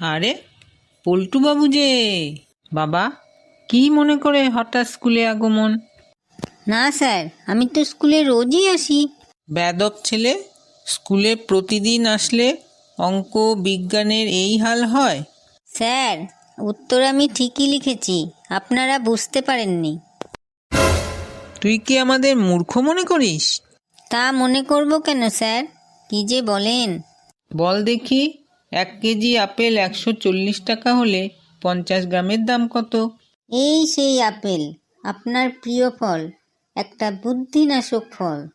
আরে পল্টুবাবু যে। বাবা কি মনে করে হঠাৎ স্কুলে আগমন? না স্যার আমি তো স্কুলে রোজই আসি। বেদব ছেলে স্কুলে প্রতিদিন আসলে অঙ্ক বিজ্ঞানের এই হাল হয়? স্যার উত্তর আমি ঠিকই লিখেছি আপনারা বুঝতে পারেননি। তুই কি আমাদের মূর্খ মনে করিস? তা মনে করব কেন স্যার? কি যে বলেন। বল দেখি। এক কেজি আপেল একশো চল্লিশ টাকা হলে পঞ্চাশ গ্রামের দাম কত? এই সেই আপেল আপনার প্রিয় ফল একটা বুদ্ধিনাশক ফল।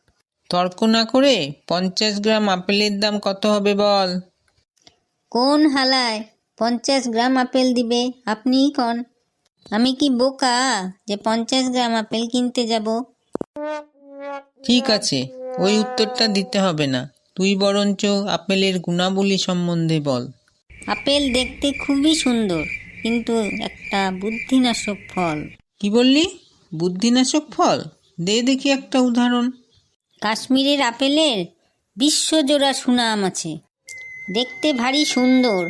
তর্ক না করে পঞ্চাশ গ্রাম আপেলের দাম কত হবে বল? কোন হালায় পঞ্চাশ গ্রাম আপেল দিবে? আপনিই কন। আমি কি বোকা যে পঞ্চাশ গ্রাম আপেল কিনতে যাব? ঠিক আছে ওই উত্তরটা দিতে হবে না। তুই বরঞ্চ আপেলের গুণাবলী সম্বন্ধে বল। আপেল দেখতে খুবই সুন্দর কিন্তু একটা বুদ্ধিনাশক ফল। কি বললি? বুদ্ধিনাশক ফল? দে দেখি একটা উদাহরণ। কাশ্মীরের আপেলের বিশ্বজোড়া সুনাম আছে। দেখতে ভারী সুন্দর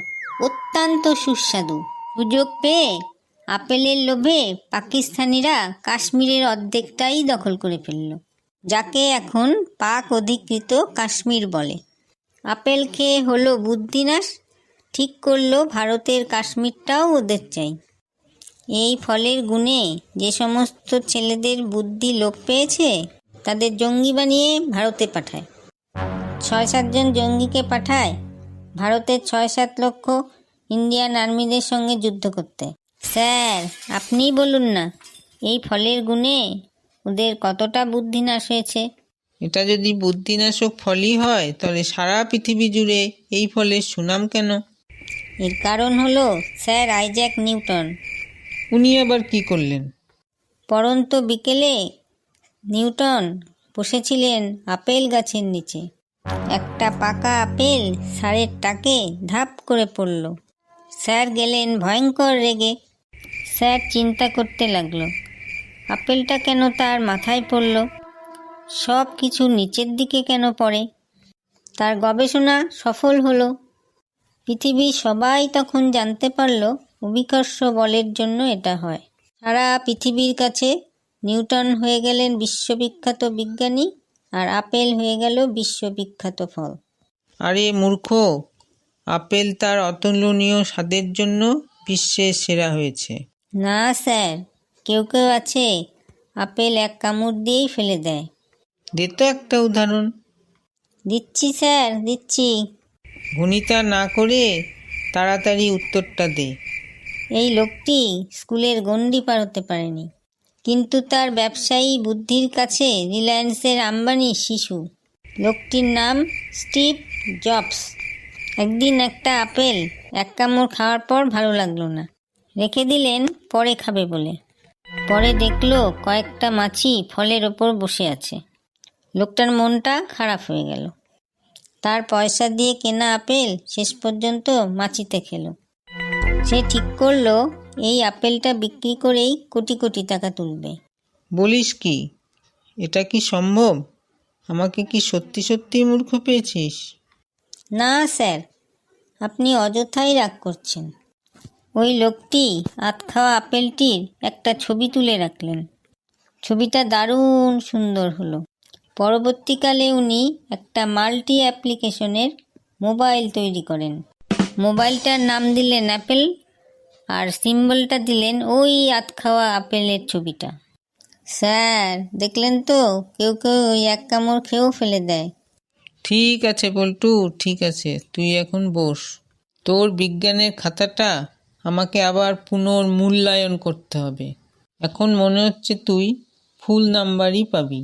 অত্যন্ত সুস্বাদু। সুযোগ পেয়ে আপেলের লোভে পাকিস্তানিরা কাশ্মীরের অর্ধেকটাই দখল করে ফেলল। যাকে এখন পাক অধিকৃত কাশ্মীর বলে। আপেল খেয়ে হলো বুদ্ধিনাশ, ঠিক করল ভারতের কাশ্মীরটাও ওদের চাই। এই ফলের গুণে যে সমস্ত ছেলেদের বুদ্ধি লোপ পেয়েছে, তাদের জঙ্গি বানিয়ে ভারতে পাঠায়। ছয় সাতজন জঙ্গিকে পাঠায়, ভারতের ছয় সাত লক্ষ ইন্ডিয়ান আর্মিদের সঙ্গে যুদ্ধ করতে। স্যার, আপনিই বলুন না, এই ফলের গুণে ওদের কতটা বুদ্ধিনাশ হয়েছে? এটা যদি বুদ্ধিনাশক ফলই হয় তাহলে সারা পৃথিবী জুড়ে এই ফলের সুনাম কেন? এর কারণ হলো স্যার আইজ্যাক নিউটন। উনি আবার কি করলেন? পরন্ত বিকেলে নিউটন বসেছিলেন আপেল গাছের নিচে। একটা পাকা আপেল স্যারের টাকে ধাপ করে পড়ল। স্যার গেলেন ভয়ঙ্কর রেগে। স্যার চিন্তা করতে লাগল। আপেলটা কেন তার মাথায় পড়ল? সব কিছু নিচের দিকে কেন পড়ে? তার গবেষণা সফল হলো। পৃথিবীর সবাই তখন জানতে পারল অভিকর্ষ বলের জন্য এটা হয়। সারা পৃথিবীর কাছে নিউটন হয়ে গেলেন বিশ্ববিখ্যাত বিজ্ঞানী আর আপেল হয়ে গেল বিশ্ববিখ্যাত ফল। আরে মূর্খ আপেল তার অতুলনীয় স্বাদের জন্য বিশ্বের সেরা হয়েছে। না স্যার। কেউ কেউ আছে আপেল এক কামড় দিয়েই ফেলে দেয়। দে তো একটা উদাহরণ। দিচ্ছি স্যার দিচ্ছি। ভনিতা না করে তাড়াতাড়ি উত্তরটা দে। এই লোকটি স্কুলের গণ্ডি পার হতে পারেনি কিন্তু তার ব্যবসায়ী বুদ্ধির কাছে রিলায়েন্সের আম্বানি শিশু। লোকটির নাম স্টিভ জবস। একদিন একটা আপেল এক কামড় খাওয়ার পর ভালো লাগল না। রেখে দিলেন পরে খাবে বলে। পরে দেখল কয়েকটা মাছি ফলের ওপর বসে আছে। লোকটার মনটা খারাপ হয়ে গেল। তার পয়সা দিয়ে কেনা আপেল শেষ পর্যন্ত মাছিতে খেলো। সে ঠিক করল এই আপেলটা বিক্রি করেই কোটি কোটি টাকা তুলবে। বলিস কি? এটা কি সম্ভব? আমাকে কি সত্যি সত্যি মূর্খ পেয়েছিস? না স্যার। আপনি অযথাই রাগ করছেন। ওই লোকটি আত খাওয়া আপেলটির একটা ছবি তুলে রাখলেন। ছবিটা দারুণ সুন্দর হলো। পরবর্তীকালে উনি একটা মাল্টি অ্যাপ্লিকেশনের মোবাইল তৈরি করেন। মোবাইলটার নাম দিলেন অ্যাপেল আর সিম্বলটা দিলেন ওই আত খাওয়া আপেলের ছবিটা। স্যার, দেখলেন তো? কেউ কেউ ওই এক কামড় খেয়েও ফেলে দেয়। ঠিক আছে, পল্টু, ঠিক আছে। তুই এখন বস। তোর বিজ্ঞানের খাতাটা আমাকে আবার পুনর্মূল্যায়ন করতে হবে। এখন মনে হচ্ছে তুই ফুল নাম্বারই পাবি।